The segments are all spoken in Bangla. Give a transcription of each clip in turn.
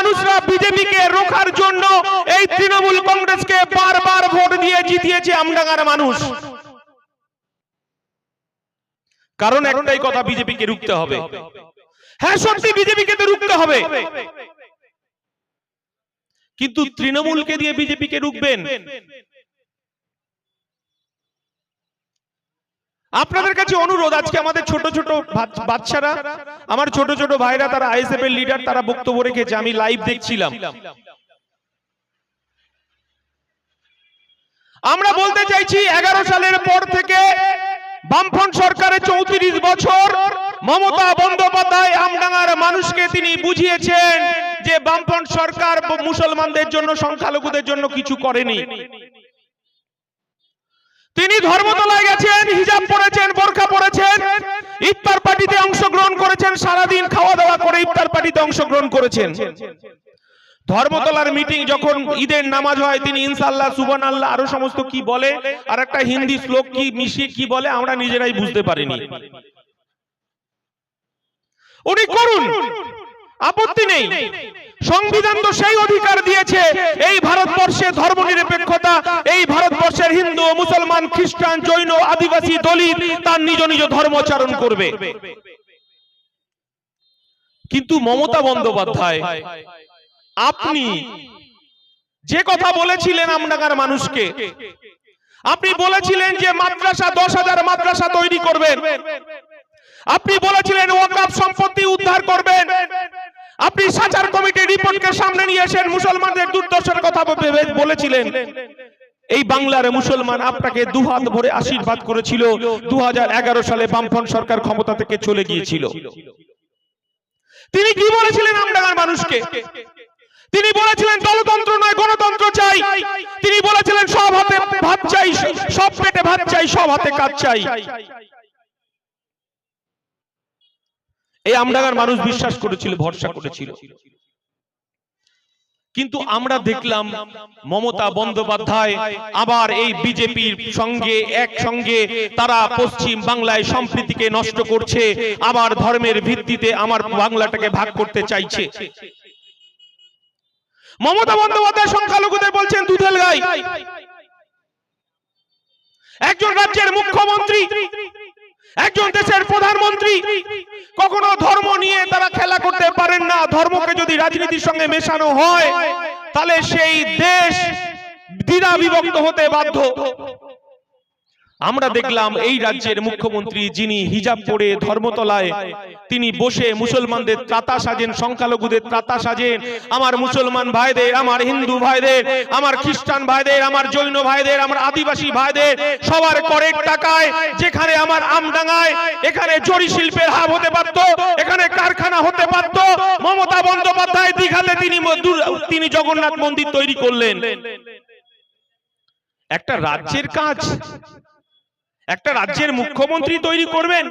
মানুষরা বিজেপিকে রোখার জন্য এই তৃণমূল কংগ্রেসকে বারবার ভোট দিয়ে জিতিয়েছে আমডাঙ্গার মানুষ। কারণ একটাই কথা বিজেপি কে রুখতে হবে। হ্যাঁ সত্যি, বিজেপিকে তো রুখতে হবে। কিন্তু তৃণমূলকে দিয়ে বিজেপি কে রুখবেন? আপনাদের কাছে অনুরোধ আজকে আমাদের ছোট ছোট বাচ্চারা আমার ছোট ছোট ভাইরা তারা আইএসএফ এর লিডার তারা বক্তব্য রেখেছে আমি লাইভ দেখছিলাম। আমরা বলতে চাইছি এগারো সালের পর থেকে বামফ্রন্ট সরকারের চৌত্রিশ বছর মমতা বন্দ্যোপাধ্যায় আমডাঙ্গার মানুষকে তিনি বুঝিয়েছেন যে বামফ্রন্ট সরকার মুসলমানদের জন্য সংখ্যালঘুদের জন্য কিছু করেনি। তিনি ধর্মতলায় গেছেন, হিজাব পরেছেন বোরখা পরেছেন ইফতার পার্টিতে অংশগ্রহণ করেছেন, সারাদিন খাওয়া দাওয়া করে ইফতার পার্টিতে অংশগ্রহণ করেছেন। ধর্মতলার মিটিং যখন ঈদের নামাজ হয়, তিনি ইনশাআল্লাহ সুবান আল্লাহ আরও সমস্ত কি বলে, আর একটা হিন্দি শ্লোক কি মিশিয়ে কি বলে, আমরা নিজেরাই বুঝতে পারিনি। উনি করুন! আপত্তি নেই। সংবিধান তো সেই অধিকার দিয়েছে। এই ভারতবর্ষে ধর্ম নিরপেক্ষতা এই ভারতবর্ষের হিন্দু মুসলমান খ্রিস্টান জৈন আদিবাসী দলিত তার নিজ নিজ ধর্মাচরণ করবে। কিন্তু মমতা বন্দ্যোপাধ্যায় আপনি যে কথা বলেছিলেন আমডাঙ্গার মানুষকে আপনি বলেছিলেন যে মাদ্রাসা দশ হাজার মাদ্রাসা তৈরি করবেন। আপনি বলেছিলেন ওয়াকাফ সম্পত্তি উদ্ধার করবেন। আপনি সাচার কমিটির রিপোর্টকে সামনে নিয়ে এসেন মুসলমানদের দুর্দশার কথা বলেছিলেন। এই বাংলার মুসলমান আপনাকে দুহাত ভরে আশীর্বাদ করেছিল দু সালে বামফ্রন্ট সরকার ক্ষমতা থেকে চলে গিয়েছিল। তিনি কি বলেছিলেন আমডাঙ্গার মানুষকে? তিনি বলেছিলেন, দলতন্ত্র নয়, গণতন্ত্র চাই। তিনি বলেছিলেন, সব হাতে ভাত চাই, সব পেটে ভাত চাই, সব হাতে কাজ চাই। এই আমডাঙ্গার মানুষ বিশ্বাস করেছিল, ভরসা করেছিল। কিন্তু আমরা দেখলাম মমতা বন্দ্যোপাধ্যায় আবার এই বিজেপির সঙ্গে, একসঙ্গে তারা পশ্চিম বাংলায় সম্প্রীতিকে নষ্ট করছে, আবার ধর্মের ভিত্তিতে আমার বাংলাটাকে ভাগ করতে চাইছে। মমতা বন্দ্যোপাধ্যায় সংখ্যালঘুদের বলছেন, দুধেল গাই। একজন রাজ্যের মুখ্যমন্ত্রী একজন দেশের প্রধানমন্ত্রী কখনো ধর্ম নিয়ে তারা খেলা করতে পারেন না। ধর্মকে যদি রাজনীতির সঙ্গে মেশানো হয়, তাহলে সেই দেশ দ্বিধা বিভক্ত হতে বাধ্য। আমরা দেখলাম এই রাজ্যের মুখ্যমন্ত্রী যিনি হিজাব পরে ধর্মতলায় তিনি বসে মুসলমানদের ত্রাতা সাজেন সংখ্যালঘুদের ত্রাতা সাজেন। আমার মুসলমান ভাইদের আমার হিন্দু ভাইদের আমার খ্রিস্টান ভাইদের আমার জৈন ভাইদের আমার আদিবাসী ভাইদের সবার করের টাকায় যেখানে আমার আমডাঙ্গায় এখানে জরি শিল্পের হাব হতে পারত এখানে কারখানা হতে পারত মমতা বন্দ্যোপাধ্যায় দীঘাতে তিনি তিনি জগন্নাথ মন্দির তৈরি করলেন। একটা রাজ্যের কাজ একটা রাজ্যের মুখ্যমন্ত্রী তৈরি করবেন।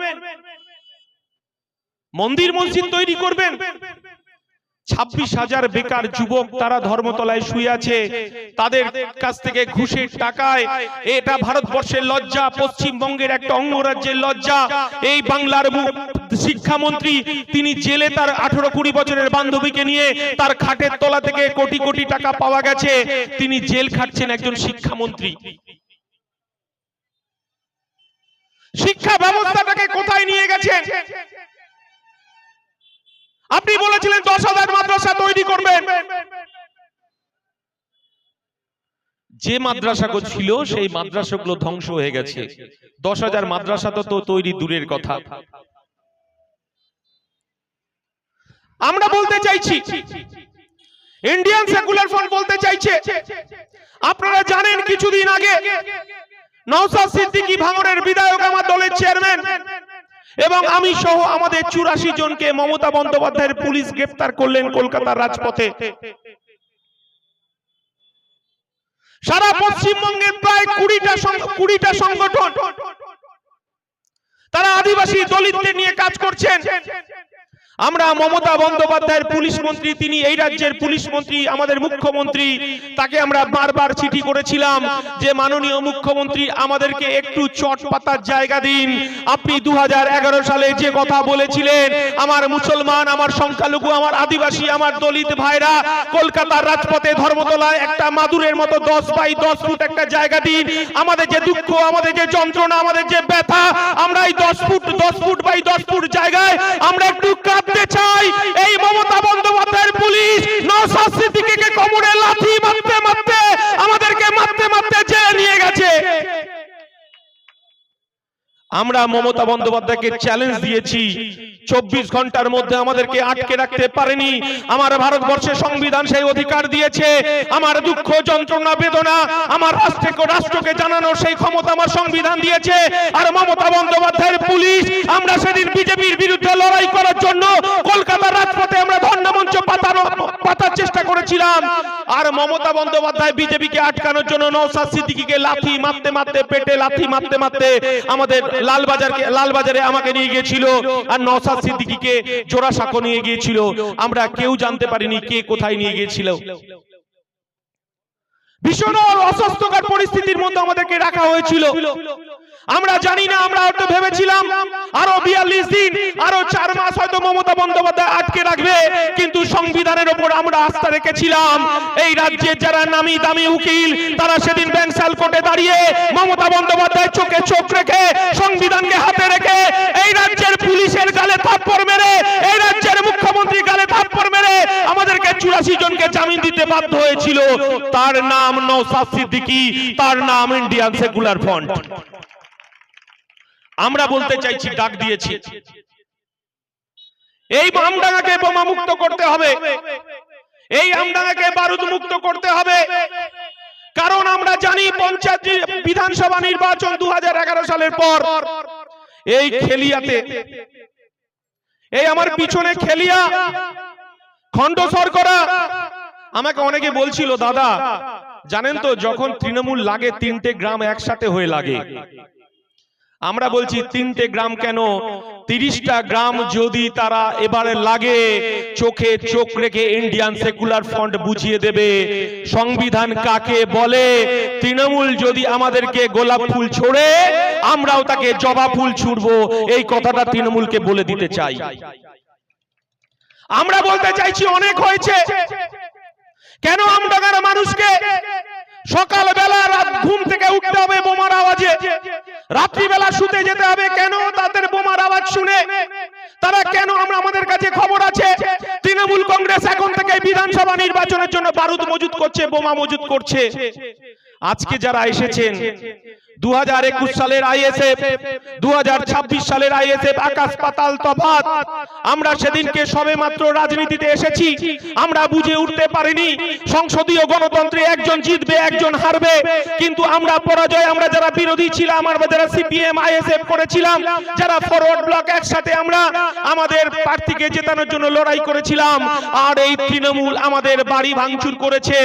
মন্দির মসজিদ তৈরি করবেন। ছাব্বিশ হাজার বেকার যুবক তারা ধর্মতলায় শুয়ে আছে। তাদের কাছ থেকে ঘুষের টাকায় এটা ভারতবর্ষের লজ্জা পশ্চিমবঙ্গের একটা অঙ্গরাজ্যের লজ্জা। এই বাংলার শিক্ষামন্ত্রী তিনি জেলে তার আঠারো কুড়ি বছরের বান্ধবীকে নিয়ে তার খাটের তলা থেকে কোটি কোটি টাকা পাওয়া গেছে। তিনি জেল খাটছেন একজন শিক্ষামন্ত্রী। শিক্ষা ব্যবস্থাটাকে কোথায় নিয়ে গেছেন? আপনি বলেছিলেন দশ হাজার মাদ্রাসা তৈরি করবেন। যে মাদ্রাসাগুলো ছিল সেই মাদ্রাসাগুলো ধ্বংস হয়ে গেছে। দশ হাজার মাদ্রাসা তো তো তৈরি দূরের কথা। আমরা বলতে চাইছি ইন্ডিয়ান সেকুলার ফ্রন্ট বলতে চাইছে। আপনারা জানেন কিছুদিন আগে নওসাদ সিদ্দিকী ভাঙড়ের বিধায়ক আমার দলের চেয়ারম্যান। এবং আমি সহ আমাদের চুরাশি জনকে মমতা বন্দ্যোপাধ্যায়ের পুলিশ গ্রেফতার করলেন কলকাতার রাজপথে। সারা পশ্চিমবঙ্গের প্রায় কুড়িটা কুড়িটা সংগঠন, তারা আদিবাসী দলিতদের নিয়ে কাজ করছেন। আমরা মমতা বন্দ্যোপাধ্যায়ের পুলিশ মন্ত্রী, তিনি এই রাজ্যের পুলিশ মন্ত্রী, আমাদের মুখ্যমন্ত্রী, তাকে আমরা বারবার চিঠি করেছিলাম যে মাননীয় মুখ্যমন্ত্রী, আমাদেরকে একটু চট পাতার জায়গা দিন। আপনি দু হাজার এগারো সালে যে কথা বলেছিলেন, আমার মুসলমান, আমার সংখ্যালঘু, আমার আদিবাসী, আমার দলিত ভাইরা, কলকাতার রাজপথে ধর্মতলায় একটা মাদুরের মতো দশ বাই দশ ফুট একটা জায়গা দিন। আমাদের যে দুঃখ, আমাদের যে যন্ত্রণা, আমাদের যে ব্যথা, আমরা এই দশ ফুট দশ ফুট বাই দশ ফুট জায়গায় আমরা একটু কাঁদতে চাই। এই মমতা বন্দ্যোপাধ্যায়ের পুলিশ নওশাদ সিদ্দিকে কোমরে লাথি মারতে মারতে আমাদেরকে মারতে মারতে জেলে নিয়ে গেছে আমরা মমতা বন্দ্যোপাধ্যায়কে চ্যালেঞ্জ দিয়েছি। চব্বিশ ঘণ্টার মধ্যে আমাদেরকে আটকে রাখতে পারেনি। আমার ভারতবর্ষের সংবিধান সেই অধিকার দিয়েছে। আমার দুঃখ, যন্ত্রণা, বেদনা, আমার রাষ্ট্রকে রাষ্ট্রকে জানানোর সেই ক্ষমতা আমার সংবিধান দিয়েছে। আর মমতা বন্দ্যোপাধ্যায়ের পুলিশ, আমরা সেদিন বিজেপির বিরুদ্ধে লড়াই করার জন্য কলকাতার রাজপথে আমরা ধর্ণা মঞ্চ পাতানো পাতার চেষ্টা করেছিলাম। আর মমতা বন্দ্যোপাধ্যায় বিজেপিকে আটকানোর জন্য নওশাদ সিদ্দিকীকে লাথি মারতে মারতে, পেটে লাথি মারতে মারতে আমাদের লালবাজারকে লালবাজারে আমাকে নিয়ে গিয়েছিল আর নসাদ সিদ্দিকিকে জোড়া জোড়াসাঁকো নিয়ে গিয়েছিল। আমরা কেউ জানতে পারিনি কে কোথায় নিয়ে গিয়েছিল? ভীষণ অস্বাস্থ্যকর পরিস্থিতির মধ্যে আমাদেরকে রাখা হয়েছিল। আমরা জানি না, আমরা হয়তো ভেবেছিলাম আরও বিয়াল্লিশ দিন, আরও চার মাস হয়তো মমতা বন্দ্যোপাধ্যায় আটকে রাখবে, কিন্তু সংবিধানের ওপর আমরা আস্থা রেখেছিলাম। এই রাজ্যের যারা নামি দামি উকিল, তারা সেদিন ব্যাংসাল কোর্টে দাঁড়িয়ে মমতা বন্দ্যোপাধ্যায় চোখে চোখ রেখে, সংবিধানকে হাতে রেখে, এই রাজ্যের পুলিশের গালে থাপ্পড় মেরে, এই রাজ্যের মুখ্যমন্ত্রী গালে থাপ্পড় মেরে আমাদেরকে চুরাশি জনকে জামিন দিতে বাধ্য হয়েছিল। তার নাম নৌসাদ সিদ্দিকী, তার নাম ইন্ডিয়ান সেকুলার ফ্রন্ট। আমরা বলতে চাইছি, ডাক দিয়েছি। এই আমডাঙ্গাকে বোমা মুক্ত করতে হবে। এই আমডাঙ্গাকে বারুদ মুক্ত করতে হবে। কারণ আমরা জানি পঞ্চায়েত বিধানসভা নির্বাচন দু হাজার এগারো সালের পর এই খেলিয়াতে এই আমার পিছনে খেলিয়া খণ্ড করা আমাকে অনেকে বলছিল, দাদা জানেন তো যখন তৃণমূল লাগে তিনটে গ্রাম একসাথে হয়ে লাগে। আমরা বলছি তিনটে গ্রাম কেন? তিরিশটা গ্রাম যদি তারা এবারে লাগে চোখে চোখ রেখে ইন্ডিয়ান সেকুলার ফ্রন্ট বুঝিয়ে দেবে। সংবিধান কাকে বলে? তৃণমূল যদি আমাদেরকে গোলাপ ফুল ছোড়ে আমরাও তাকে জবা ফুল ছুড়বো। এই কথাটা তৃণমূলকে বলে দিতে চাই। আমরা বলতে চাইছি অনেক হয়েছে। কেন আমডাঙ্গার মানুষকে সকাল বেলা রাত ঘুম থেকে উঠতে হবে বোমার আওয়াজে? রাত্রিবেলা শুতে যেতে হবে কেন? তাদের বোমার আওয়াজ শুনে। তারা কেন আমরা আমাদের কাছে খবর আছে? তৃণমূল কংগ্রেস এখন থেকে বিধানসভা নির্বাচনের জন্য বারুদ মজুদ করছে, বোমা মজুদ করছে। আজকে যারা এসেছেন দু হাজার একুশ সালের আইএসএফ দু হাজার ছাব্বিশ সালের আইএসএফ আকাশ পাতাল তফাত আমরা সেদিনকে সবে মাত্র রাজনীতিতে এসেছি। আমরা বুঝে উঠতে পারিনি, সংসদীয় গণতন্ত্রে একজন জিতবে, একজন হারবে। কিন্তু আমরা পরাজয়, আমরা যারা বিরোধী ছিলাম, আমরা যারা সিপিএম, আইএসএফ করেছিলাম, যারা ফরওয়ার্ড ব্লক একসাথে আমরা আমাদের প্রার্থীকে জেতানোর জন্য লড়াই করেছিলাম, আর এই তৃণমূল আমাদের বাড়ি ভাঙচুর করেছে,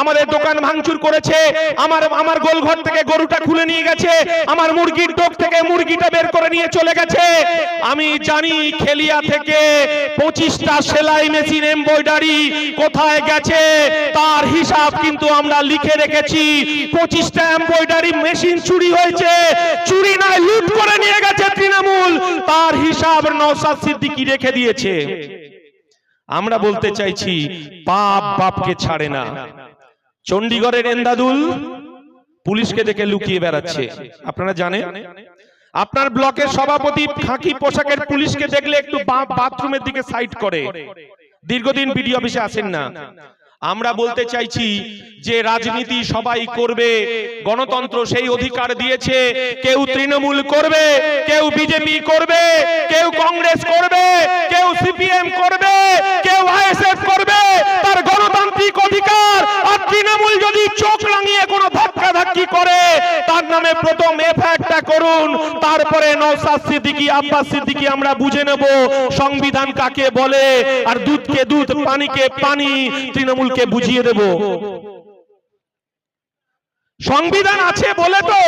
আমাদের দোকান ভাঙচুর করেছে, আমার আমার গোলঘর থেকে গরুটা খুলে নিয়ে গেছে। আমার মুরগির ডোক থেকে মুরগিটা বের করে নিয়ে চলে গেছে। আমি জানি খেলিয়া থেকে পঁচিশটা সেলাই মেশিন এমব্রয়ডারি কোথায় গেছে, তার হিসাব কিন্তু আমরা লিখে রেখেছি। পঁচিশটা এমব্রয়ডারি মেশিন চুরি হয়েছে, চুরি নয়, লুট করে নিয়ে গেছে তৃণমূল। তার হিসাব নওশাদ সিদ্দিকী রেখে দিয়েছে। আমরা বলতে চাইছি, পাপ বাপকে ছাড়ে না। চণ্ডীগড়ের এন্দাদুল পুলিশকে দেখে লুকিয়ে বেড়াচ্ছে। আপনারা জানেন? আপনার ব্লকের সভাপতি ফাঁকি পোশাকের পুলিশকে দেখলে একটু বাথরুমের দিকে সাইড করে। দীর্ঘদিন বিডি অফিসে আসেন না। আমরা বলতে চাইছি যে রাজনীতি সবাই করবে গণতন্ত্র সেই অধিকার দিয়েছে কেউ তৃণমূল করবে কেউ বিজেপি করবে কেউ কংগ্রেস করবে কেউ সিপিএম করবে কেউ আইএসএফ করবে তার গণতান্ত্রিক অধিকার আর তৃণমূল যদি চোখ রাঙিয়ে কোনো ধাক্কা ধাক্কি করে তার নামে প্রথম এফআইআরটা করুন তারপরে নওশাদ সিদ্দিকী আব্বাস সিদ্দিকী আমরা বুঝে নেব সংবিধান কাকে বলে আর দুধকে দুধ পানিকে পানি তৃণমূলকে বুঝিয়ে দেব। সংবিধান আছে বলে তো।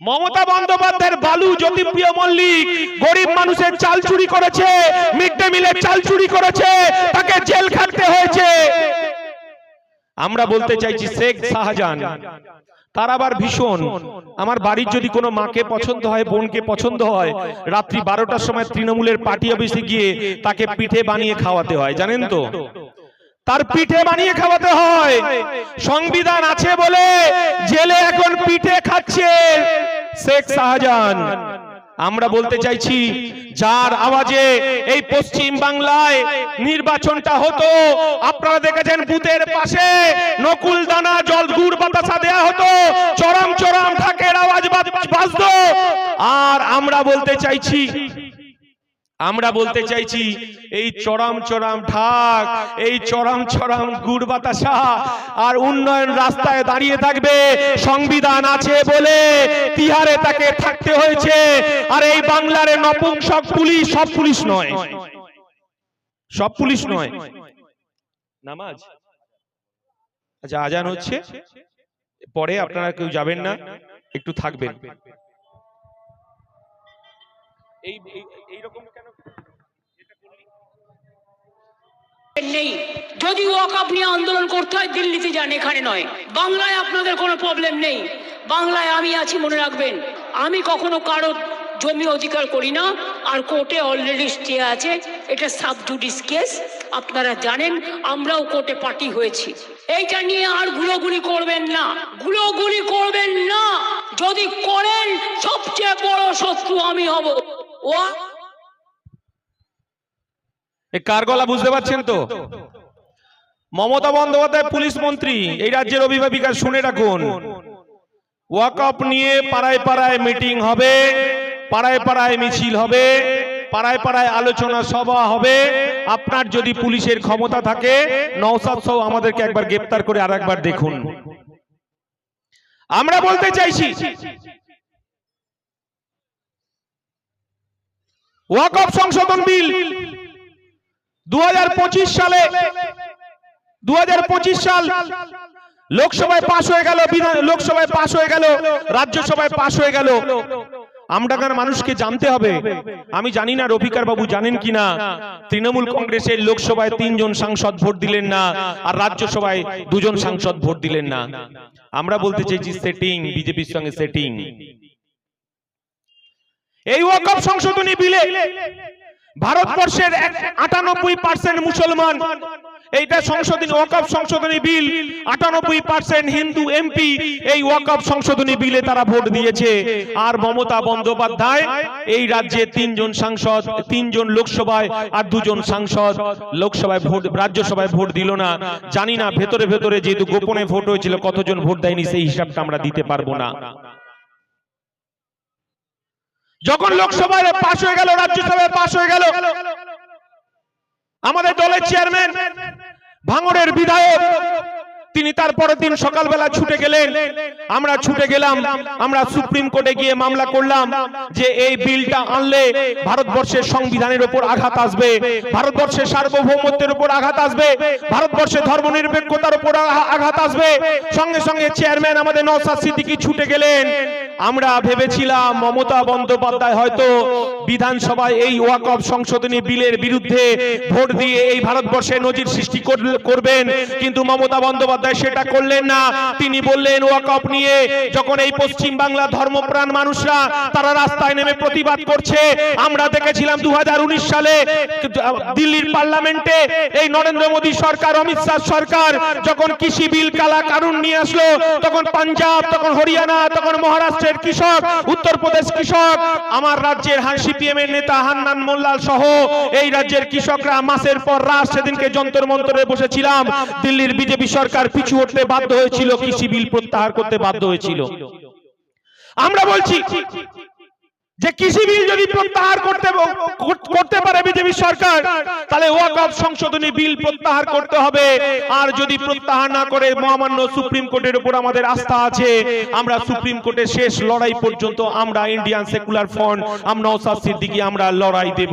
মমতা বন্দ্যোপাধ্যায়ের বালু জ্যোতিপ্রিয় মল্লিক গরিব মানুষের চাল চুরি করেছে, মিড ডে মিলের চাল চুরি করেছে, তাকে জেল খাটতে হয়েছে। আমরা বলতে চাইছি শেখ শাহজাহান। তার আবার ভীষণ। আমার বাড়ির যদি কোনো মাকে পছন্দ হয়, বোনকে পছন্দ হয়, রাত্রি বারোটার সময় তৃণমূলের পার্টি অফিসে গিয়ে তাকে পিঠে বানিয়ে খাওয়াতে হয়, জানেন তো? তার পিঠে বানিয়ে খাওয়াতে হয়। সংবিধান আছে বলে জেলে এখন পিঠে খাচ্ছে শেখ শাহজাহান। আমরা বলতে চাইছি, যার আওয়াজে এই পশ্চিম বাংলায় নির্বাচনটা হতো, আপনারা দেখেছেন বুথের পাশে নকুল দানা জল গুড় বাতাসা দেয়া হতো, চরম চরম ঢাকের আওয়াজ বাজ- বাজতো। আর আমরা বলতে চাইছি আমরা বলতে চাইছি, এই চরম চরম ঢাক, এই চরম চরম গুড় বাতাসা, আর উন্নয়ন রাস্তায় দাঁড়িয়ে থাকবে, সংবিধান আছে বলে তিহারে তাকে থাকতে হয়েছে, আর এই বাংলার নপুংসক পুলিশ, সব পুলিশ নয়। সব পুলিশ নয়। নামাজ। আচ্ছা আজান হচ্ছে। পরে আপনারা কেউ যাবেন না, একটু থাকবেন। এই, এই- এইরকম কেন নেই। যদি ওয়াকআপ নিয়ে আন্দোলন করতে হয়, দিল্লিতে যান, এখানে নয়। বাংলায় আপনাদের কোনো প্রবলেম নেই। বাংলায় আমি আছি, মনে রাখবেন। আমি কখনো কারও জমি অধিকার করি না। আর কোর্টে অলরেডি স্টে আছে। এটা সাব জুডিস কেস। আপনারা জানেন, আমরাও কোর্টে পার্টি হয়েছি। এইটা নিয়ে আর গুলোগুলি করবেন না। গুলোগুলি করবেন না। যদি করেন, সবচেয়ে বড় শত্রু আমি হব। ওয়া এ কার গলা বুঝতে পারছেন তো? মমতা বন্দ্যোপাধ্যায়, পুলিশ মন্ত্রী, এই রাজ্যের অভিভাবিকা শুনে রাখুন। ওয়াকআপ নিয়ে পাড়ায় পাড়ায় মিটিং হবে, পাড়ায় পাড়ায় মিছিল হবে, পাড়ায় পাড়ায় আলোচনা সভা হবে। আপনার যদি পুলিশের ক্ষমতা থাকে নওসাদ সহ আমাদেরকে একবার গ্রেপ্তার করে আর একবার দেখুন। আমরা বলতে চাইছি ওয়াকআপ সংশোধন বিল দু হাজার পঁচিশ সালে, দুহাজার পঁচিশ সাল লোকসভায় পাশ হয়ে গেল লোকসভায় পাশ হয়ে গেল, রাজ্যসভায় পাশ হয়ে গেল। আমডাঙ্গার মানুষকে জানতে হবে। আমি জানি না রফিকার বাবু জানেন কিনা। তৃণমূল কংগ্রেসের লোকসভায় তিনজন সাংসদ ভোট দিলেন না আর রাজ্যসভায় দুজন সাংসদ ভোট দিলেন না। আমরা বলতে চাইছি সেটিং বিজেপির সঙ্গে সেটিং এই ওয়াকফ সংশোধনী বিলে ভারতবর্ষের আটানব্বই পার্সেন্ট মুসলমান। এইটা সংশোধনী, ওয়াকফ সংশোধনী বিল। আটানব্বই পার্সেন্ট হিন্দু এমপি এই ওয়াকফ সংশোধনী বিলে তারা ভোট দিয়েছে। আর মমতা বন্দ্যোপাধ্যায় এই রাজ্যে তিনজন সাংসদ, তিনজন লোকসভায় আর দুজন সাংসদ। লোকসভায় ভোট, রাজ্যসভায় ভোট দিল না। জানি না ভেতরে ভেতরে যেহেতু গোপনে ভোট হয়েছিল, কতজন ভোট দেয়নি সেই হিসাবটা আমরা দিতে পারব না। যখন লোকসভায় পাশ হয়ে গেল রাজ্যসভায় পাশ হয়ে গেল আমাদের দলের চেয়ারম্যান ভাঙড়ের বিধায়ক তিনি তারপরের দিন সকালবেলা ছুটে গেলেন। আমরা ছুটে গেলাম আমরা সুপ্রিম কোর্টে গিয়ে মামলা করলাম যে এই বিলটা আনলে ভারতবর্ষের সংবিধানের উপর আঘাত আসবে ভারতবর্ষের সার্বভৌমত্বের উপর আঘাত আসবে ভারতবর্ষের ধর্মনিরপেক্ষতার উপর আঘাত আসবে। সঙ্গে সঙ্গে চেয়ারম্যান আমাদের নওসাদ সিদ্দিকি ছুটে গেলেন। আমরা ভেবেছিলাম মমতা বন্দ্যোপাধ্যায় হয়তো বিধানসভায় এই ওয়াকফ সংশোধনী বিলের বিরুদ্ধে ভোট দিয়ে এই ভারতবর্ষে নজির সৃষ্টি করবেন। কিন্তু মমতা বন্দ্যোপাধ্যায় সেটা করলেন না। তিনি বললেন, ওয়াকফ নিয়ে যখন এই পশ্চিম বাংলা ধর্মপ্রাণ মানুষরা তারা রাস্তায় নেমে প্রতিবাদ করছে, আমরা দেখেছিলাম দু সালে দিল্লির পার্লামেন্টে এই নরেন্দ্র মোদী সরকার, অমিত শাহ সরকার যখন কৃষি বিল কালা কানুন নিয়ে আসলো, তখন পাঞ্জাব, তখন হরিয়ানা, তখন মহারাষ্ট্রের কৃষক, উত্তরপ্রদেশ কৃষক, আমার রাজ্যের হান সিপিএম এর নেতা হান্নান মোল্লাল সহ এই রাজ্যের কৃষকরা মাসের পর রাত সেদিনকে যন্তর মন্তরে বসেছিলাম। দিল্লির বিজেপি সরকার পিছু উঠতে বাধ্য হয়েছিল, কৃষি বিল প্রত্যাহার করতে বাধ্য হয়েছিল। আমরা বলছি যে কৃষি বিল যদি প্রত্যাহার করতে করতে পারে বিজেপি সরকার, তাহলে ওয়াকফ সংশোধনী বিল প্রত্যাহার করতে হবে। আর যদি প্রত্যাহার না করে, মহামান্য সুপ্রিম কোর্টের উপর আমাদের আস্থা আছে। আমরা সুপ্রিম কোর্টের শেষ লড়াই পর্যন্ত আমরা ইন্ডিয়ান সেকুলার ফ্রন্ট, আমরা নওসাদ সিদ্দিকী, আমরা লড়াই দেব।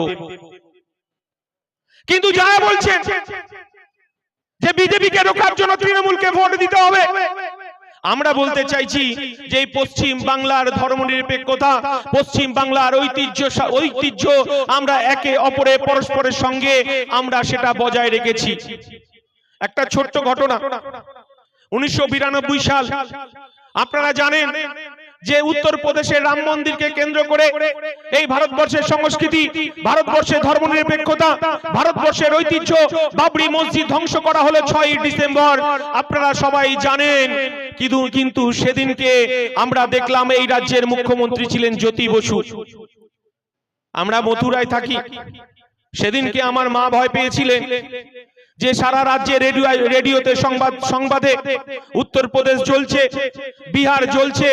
কিন্তু যারা বলছেন যে বিজেপিকে রোখার জন্য তৃণমূলকে ভোট দিতে হবে আমরা বলতে চাইছি যে পশ্চিম বাংলার ধর্মনিরপেক্ষতা পশ্চিম বাংলার ঐতিহ্য ঐতিহ্য আমরা একে অপরে পরস্পরের সঙ্গে আমরা সেটা বজায় রেখেছি। একটা ছোট্ট ঘটনা। উনিশশো বিরানব্বই সাল আপনারা জানেন যে উত্তরপ্রদেশের রাম মন্দিরকে কেন্দ্র করে এই ভারতবর্ষের সংস্কৃতি, ভারতবর্ষের ধর্মনিরপেক্ষতা, ভারতবর্ষের ঐতিহ্য বাবরি মসজিদ ধ্বংস করা হলো ছয় ডিসেম্বর। আপনারা সবাই জানেন, কিন্তু কিন্তু সেদিনকে আমরা দেখলাম এই রাজ্যের মুখ্যমন্ত্রী ছিলেন জ্যোতি বসু। আমরা মথুরায় থাকি। সেদিনকে আমার মা ভয় পেয়েছিলেন। যে সারা রাজ্যে রেডিও, রেডিওতে সংবাদ, সংবাদে উত্তরপ্রদেশ জ্বলছে, বিহার জ্বলছে,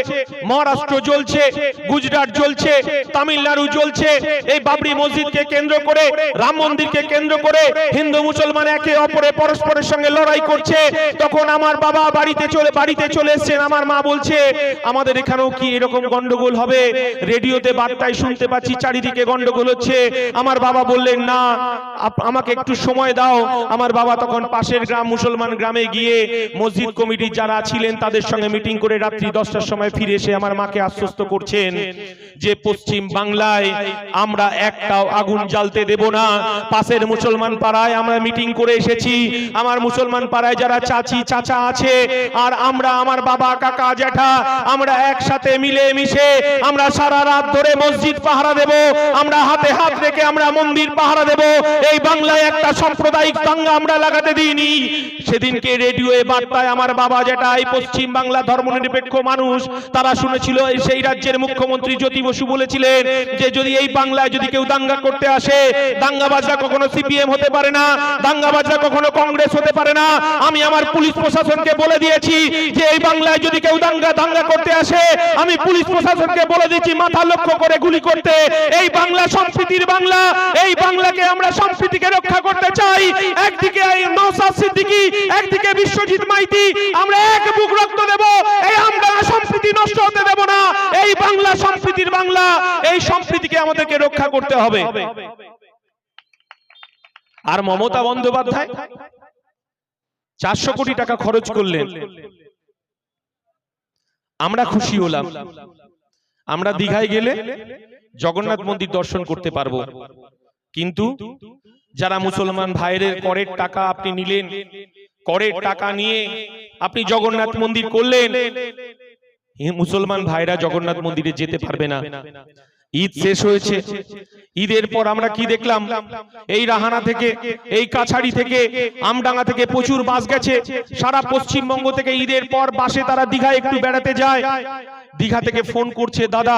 মহারাষ্ট্র জ্বলছে, গুজরাট জ্বলছে, তামিলনাড়ু জ্বলছে, এই বাবরি মসজিদকে কেন্দ্র করে, রাম মন্দিরকে কেন্দ্র করে হিন্দু মুসলমান একে অপরে পরস্পরের সঙ্গে লড়াই করছে। তখন আমার বাবা বাড়িতে চলে বাড়িতে চলে এসেছেন। আমার মা বলছে, আমাদের এখানেও কি এরকম গন্ডগোল হবে? রেডিওতে বার্তায় শুনতে পাচ্ছি চারিদিকে গন্ডগোল হচ্ছে। আমার বাবা বললেন, না আমাকে একটু সময় দাও। আমার বাবা তখন পাশের গ্রাম, মুসলমান গ্রামে গিয়ে মসজিদ কমিটির যারা ছিলেন তাদের সঙ্গে মিটিং করে রাত্রি দশটার সময় ফিরে এসে আমার মাকে আশ্বস্ত করছেন যে পশ্চিম বাংলায় আমরা একটাও আগুন জ্বালতে দেব না। পাশের মুসলমান পাড়ায় আমরা মিটিং করে এসেছি। আমার মুসলমান পাড়ায় যারা চাচি, চাচা আছে, আর আমরা আমার বাবা, কাকা, জ্যাঠা, আমরা একসাথে মিলে মিশে আমরা সারা রাত ধরে মসজিদ পাহারা দেব। আমরা হাতে হাত রেখে আমরা মন্দির পাহারা দেব। এই বাংলায় একটা সাম্প্রদায়িক দাঙ্গা আমরা লাগাতে দিইনি। সেদিনকে রেডিওয়ে বার্তায় আমার বাবা যেটা এই পশ্চিম বাংলা ধর্মনিরপেক্ষ মানুষ, তারা শুনেছিল সেই রাজ্যের মুখ্যমন্ত্রী জ্যোতি বসু বলেছিলেন যে, যদি এই বাংলায় যদি কেউ দাঙ্গা করতে আসে, দাঙ্গাবাজরা কখনো সিপিএম হতে পারে না, দাঙ্গাবাজরা কখনো কংগ্রেস হতে পারে না। আমি আমার পুলিশ প্রশাসনকে বলে দিয়েছি যে, এই বাংলায় যদি কেউ দাঙ্গা দাঙ্গা করতে আসে, আমি পুলিশ প্রশাসনকে বলে দিয়েছি, মাথা লক্ষ্য করে গুলি করতে। এই বাংলা সংস্কৃতির বাংলা, এই বাংলাকে আমরা সংস্কৃতিকে রক্ষা করতে চাই। একদিকে এই নওশাদ সিদ্দিকী, একদিকে বিশ্বজিৎ মাইতি। আমরা এক বুক রক্ত দেব, এই আমরা সম্প্রীতি নষ্ট হতে দেব না। এই বাংলা সম্প্রীতির বাংলা, এই সম্প্রীতিকে আমাদেরকে রক্ষা করতে হবে। আর মমতা বন্দ্যোপাধ্যায়, চারশো কোটি টাকা খরচ করলেন। আমরা খুশি হলাম। আমরা দীঘায় গেলে জগন্নাথ মন্দির দর্শন করতে পারব। কিন্তু যারা মুসলমান ভাইয়ের করের টাকা আপনি নিলেন করের টাকা নিয়ে আপনি জগন্নাথ মন্দির করলেন। মুসলমান ভাইরা জগন্নাথ মন্দিরে যেতে পারবে না। ঈদ শেষ হয়েছে। ঈদের পর আমরা কি দেখলাম? এই রাহানা থেকে এই কাছাড়ি থেকে আমডাঙ্গা থেকে প্রচুর বাস গেছে। সারা পশ্চিমবঙ্গ থেকে ঈদের পর বাসে তারা দীঘায় একটু বেড়াতে যায়। দীঘা থেকে ফোন করছে, দাদা,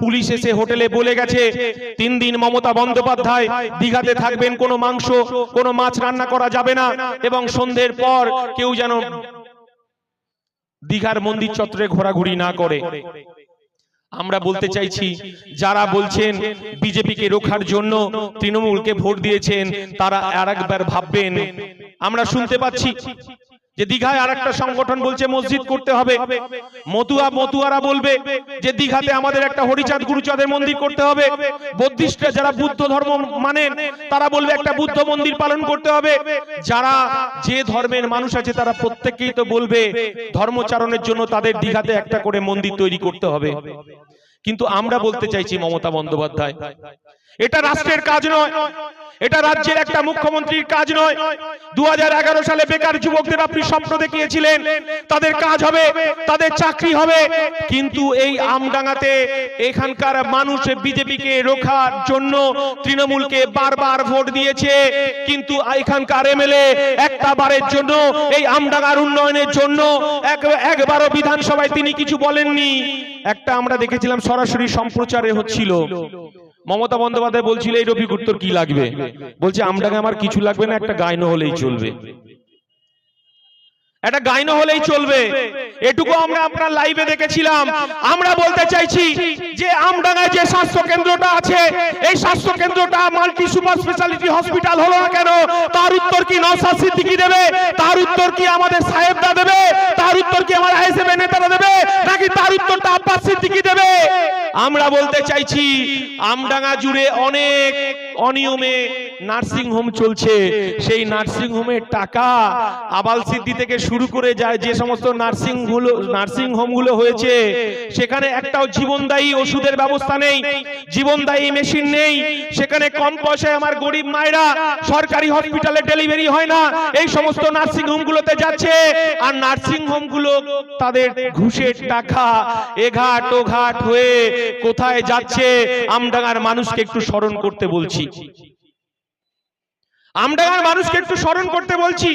পুলিশ এসে হোটেলে বলে গেছে, তিন দিন মমতা বন্দ্যোপাধ্যায় দীঘাতে থাকবেন, কোনো মাংস, কোনো মাছ রান্না করা যাবে না এবং সন্ধ্যের পর কেউ যেন দীঘার মন্দির চত্বরে ঘোরাঘুরি না করে। আমরা বলতে চাইছি, যারা বলছেন বিজেপিকে রোখার জন্য তৃণমূলকে ভোট দিয়েছেন, তারা আর ভাববেন। আমরা শুনতে পাচ্ছি যে দীঘায় আর একটা সংগঠন বলছে মসজিদ করতে হবে। মতুয়া মতুয়ারা বলবে যে দীঘাতে আমাদের একটা হরিচাঁদ গুরুচাঁদের মন্দির করতে হবে। বৌদ্ধিস্টরা যারা বুদ্ধ ধর্ম মানেন, তারা বলবে একটা বুদ্ধ মন্দির পালন করতে হবে। যারা যে ধর্মের মানুষ আছে, তারা প্রত্যেককেই তো বলবে, ধর্মচারণের জন্য তাদের দীঘাতে একটা করে মন্দির তৈরি করতে হবে। কিন্তু আমরা বলতে চাইছি, মমতা বন্দ্যোপাধ্যায়, এটা রাষ্ট্রের কাজ নয়, এটা রাজ্যের একটা মুখ্যমন্ত্রীর কাজ নয় দু সালে বেকার যুবকদের আপনি স্বপ্ন দেখিয়েছিলেন। তাদের কাজ হবে, তাদের চাকরি হবে। কিন্তু এই আমডাঙ্গাতে এখানকার মানুষ বিজেপিকে রোখার জন্য তৃণমূলকে বারবার ভোট দিয়েছে। কিন্তু এখানকার এমএলএ একটা বারের জন্য, এই আমডাঙ্গার উন্নয়নের জন্য এক- একবারও বিধানসভায় তিনি কিছু বলেননি। একটা আমরা দেখেছিলাম সরাসরি সম্প্রচারে হচ্ছিল। মমতা বন্দ্যোপাধ্যায় বলছিল, এই রবি উত্তর কি লাগবে? বলছে, আমটাকে আমার কিছু লাগবে না, একটা গায়ন হলেই চলবে। একটা গাইন হলেই চলবে। এটুকু আমরা আপনার লাইভে দেখেছিলাম। আমরা বলতে চাইছি যে আমডাঙ্গায় যে স্বাস্থ্য কেন্দ্রটা আছে, এই স্বাস্থ্য কেন্দ্রটা মাল্টি সুপার স্পেশালিটি হসপিটাল হলো না কেন? তার উত্তর কি নওশাদ সিদ্দিকী দেবে? তার উত্তর কি আমাদের সাহেবরা দেবে? তার উত্তর কি আমার আইএসএফ নেতারা দেবে? নাকি তার উত্তরটা আব্বাস সিদ্দিকী দেবে? আমরা বলতে চাইছি, আমডাঙ্গা জুড়ে অনেক অনিয়মে নার্সিং হোম চলছে। সেই নার্সিং হোমের টাকা, আবাল সিদ্ধি থেকে শুরু করে যায় যে সমস্ত নার্সিংগুলো, নার্সিং হোমগুলো হয়েছে, সেখানে একটাও জীবনদায়ী ওষুধের ব্যবস্থা নেই, জীবনদায়ী মেশিন নেই, সেখানে কম পয়সায় আমার গরিব মায়েরা সরকারি হসপিটালে ডেলিভারি হয় না, এই সমস্ত নার্সিং হোমগুলোতে যাচ্ছে, আর নার্সিং হোমগুলো তাদের ঘুষের টাকা এঘাট ওঘাট হয়ে কোথায় যাচ্ছে, আমডাঙ্গার মানুষকে একটু স্মরণ করতে বলছি। আমডাঙ্গার মানুষকে একটু স্মরণ করতে বলছি।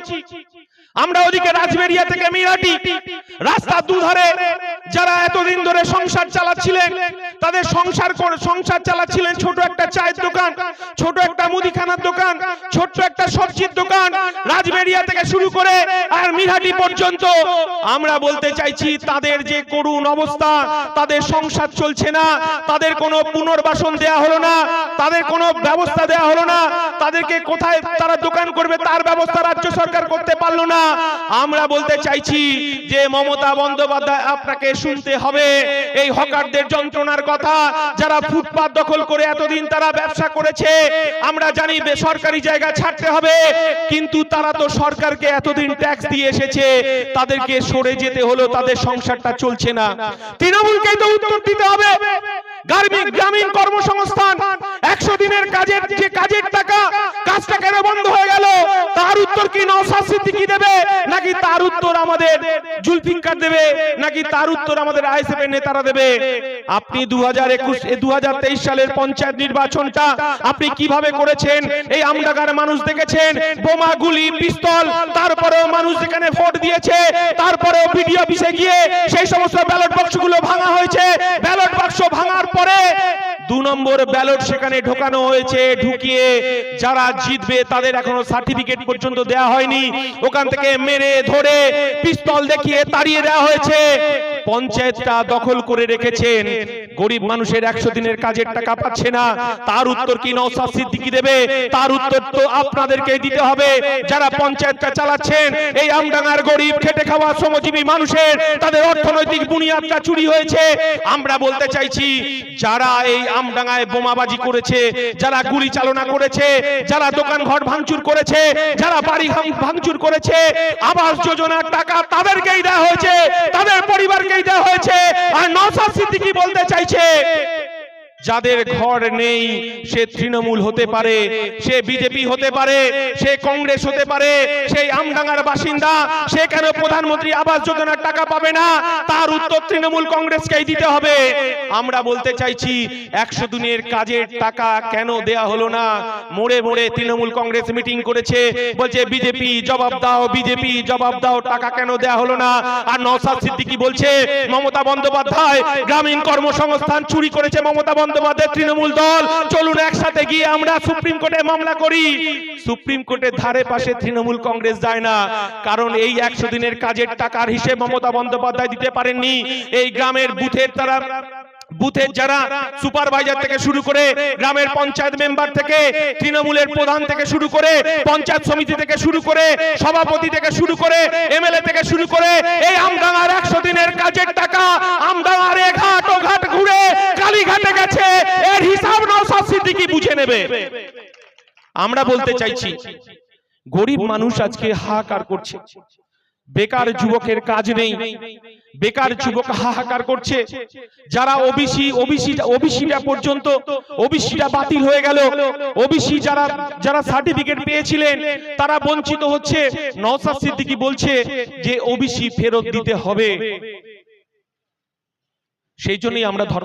আমরা ওদিকে রাজবেরিয়া থেকে মিরাটি রাস্তার দুধারে যারা এতদিন ধরে সংসার চালাচ্ছিলেন, তাদের সংসার সংসার চালাচ্ছিলেন ছোট একটা চায়ের দোকান, ছোট একটা মুদিখানার দোকান, ছোট্ট একটা সবজির দোকান, রাজবেরিয়া থেকে শুরু করে আর মিরাটি পর্যন্ত। আমরা বলতে চাইছি, তাদের যে করুণ অবস্থা, তাদের সংসার চলছে না, তাদের কোনো পুনর্বাসন দেয়া হলো না, তাদের কোনো ব্যবস্থা দেয়া হলো না, তাদেরকে কোথায় তারা দোকান করবে, তার ব্যবস্থা রাজ্য সরকার করতে পারল না। আমরা বলতে চাইছি যে মমতা বন্দ্যোপাধ্যায় আপনাকে শুনতে হবে। এই হকারদের যন্ত্রণার কথা, যারা ফুটপাত দখল করে এতদিন তারা ব্যবসা করেছে, আমরা জানি বেসরকারি জায়গা ছাড়তে হবে, কিন্তু তারা তো সরকারকে এতদিন ট্যাক্স দিয়ে এসেছে, তাদেরকে সরে যেতে হলো, তাদের সংসারটা চলছে না। তৃণমূলকেই তো উত্তর দিতে হবে। গ্রামীণ গ্রামীণ কর্মসংস্থান একশো দিনের কাজের যে কাজের টাকা কাজটা কেন বন্ধ হয়ে গেল? তার উত্তর কি নওশাদ সিদ্দিকী দেবে? নাকি তার উত্তর আমাদের জুলফিকার দেবে? নাকি তার উত্তর আমাদের আইএসএফ এর নেতারা দেবে? আপনি দু হাজার একুশ দু সালের পঞ্চায়েত নির্বাচনটা আপনি কীভাবে করেছেন? এই আমডাগার মানুষ দেখেছেন? বোমা, গুলি, পিস্তল, তারপরেও মানুষ যেখানে ভোট দিয়েছে, তারপরেও বিডিও অফিসে গিয়ে সেই সমস্ত ব্যালট বাক্সগুলো ভাঙা হয়েছে। ব্যালট বাক্স ভাঙার পরে দু নম্বর ব্যালট সেখানে ঢোকানো হয়েছে, ঢুকিয়ে যারা জিতবে তাদের এখনও সার্টিফিকেট পর্যন্ত দেয়া হয়নি। ওখান থেকে মেরে ধরে পিস্তল দেখিয়ে তাড়িয়ে দেওয়া হয়েছে। পঞ্চায়েতটা দখল করে রেখেছেন। গরিব মানুষের একশো দিনের কাজের টাকা পাচ্ছে না। তার উত্তর কি নওশাদ সিদ্দিকী দেবে? তার উত্তর তো আপনাদেরকে দিতে হবে। যারা পঞ্চায়েতটা চালাচ্ছেন, এই আমডাঙ্গার গরিব, খেটে খাওয়া শ্রমজীবী মানুষের, তাদের অর্থনৈতিক বুনিয়াদটা চুরি হয়েছে। আমরা বলতে চাইছি, যারা এই আমডাঙ্গায় বোমাবাজি করেছে, যারা গুলি চালনা করেছে, যারা দোকান ঘর ভাঙচুর করেছে, যারা বাড়ি ভাঙ- ভাঙচুর করেছে, আবাস যোজনার টাকা তাদেরকেই দেওয়া হয়েছে। তাদের পরিবারকেই দেওয়া হয়েছে। আর নওশাদ সিদ্দিকী বলতে চাইছে যাদের ঘর নেই, সে তৃণমূল হতে পারে, সে বিজেপি হতে পারে, সে কংগ্রেস হতে পারে, সেই আমডাঙ্গার বাসিন্দা, সে কেন প্রধানমন্ত্রী আবাস যোজনার টাকা পাবে না? তার উত্তর তৃণমূল কংগ্রেসকেই দিতে হবে। আমরা বলতে চাইছি, একশো দিনের কাজের টাকা কেন দেয়া হলো না? মোড়ে মোড়ে তৃণমূল কংগ্রেস মিটিং করেছে, বলছে, বিজেপি, জবাব দাও, বিজেপি, জবাব দাও, টাকা কেন দেয়া হলো না? আর নওশাদ সিদ্দিকি বলছে, মমতা বন্দ্যোপাধ্যায় গ্রামীণ কর্মসংস্থান চুরি করেছে মমতা বন্দ্যোপাধ্যায়। তৃণমূল দল, চলুন একসাথে গিয়ে আমরা সুপ্রিম কোর্টে মামলা করি। সুপ্রিম কোর্টের ধারে পাশে তৃণমূল কংগ্রেস যায় না, কারণ এই একশো দিনের কাজের টাকার হিসেব মমতা বন্দ্যোপাধ্যায় দিতে পারেননি। এই গ্রামের বুথের তারা বুথের যারা সুপারভাইজার থেকে শুরু করে গ্রামের পঞ্চায়েত মেম্বার থেকে, তৃণমূলের প্রধান থেকে শুরু করে, পঞ্চায়েত সমিতি থেকে শুরু করে, সভাপতি থেকে শুরু করে, এমএলএ থেকে শুরু করে, এই আমডাঙ্গার একশো দিনের কাজের টাকা আমডাঙ্গার এ ঘাট ও ঘাট ঘুরে কালীঘাটে গেছে। এর হিসাব নওশাদ সিদ্দিকী বুঝে নেবে। আমরা বলতে চাইছি, গরিব মানুষ আজকে হাহাকার করছে। বেকার যুবকের কাজ নেই। বেকার যুবক হাহাকার করছে। যারা ওবিসি ওবিসি ওবিসিটা পর্যন্ত ওবিসিটা বাতিল হয়ে গেল। ওবিসি যারা যারা সার্টিফিকেট পেয়েছিলেন তারা বঞ্চিত হচ্ছে। নওশাদ সিদ্দিকী বলছে যে ওবিসি ফেরত দিতে হবে। সেই জন্যই আমরা ধর্ম